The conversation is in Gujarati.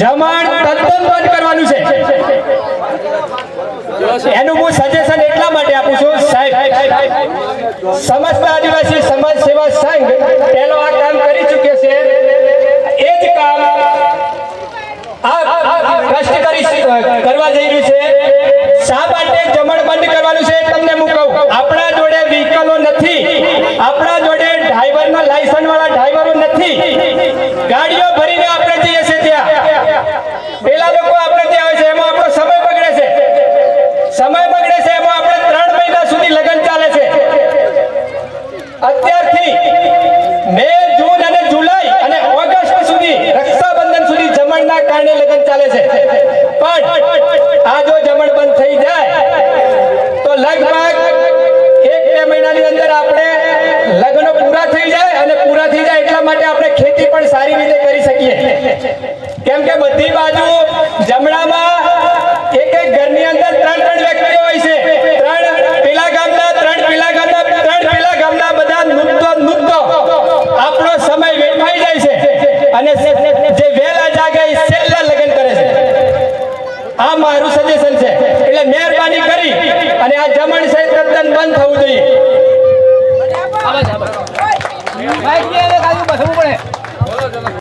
જમણ તદ્દન બંધ કરવાનું છે. એનું હું સજેશન એટલા માટે આપું છું, સાહેબ, સમસ્ત આદિવાસી સમાજ સેવા સંઘ પહેલો આ કામ કરી ચૂક્યો છે. એ જ કામ આ કષ્ટ કરી કરવા જઈ રહ્યું છે. કારણે લગ્ન ચાલે છે. પણ આ જો જમણ બંધ થઈ જાય, તો લગભગ એક બે મહિનાની અંદર આપણે લગ્નો પૂરા થઈ જાય અને પૂરા થઈ જાય એટલા માટે આપણે ખેતી પણ સારી રીતે કરી શકીએ. કેમ કે બધી બાજુ આ મારું સજેશન છે. એટલે મહેરબાની કરી અને આ જમણ સહિત તદ્દન બંધ થવું જોઈએ. બરાબર.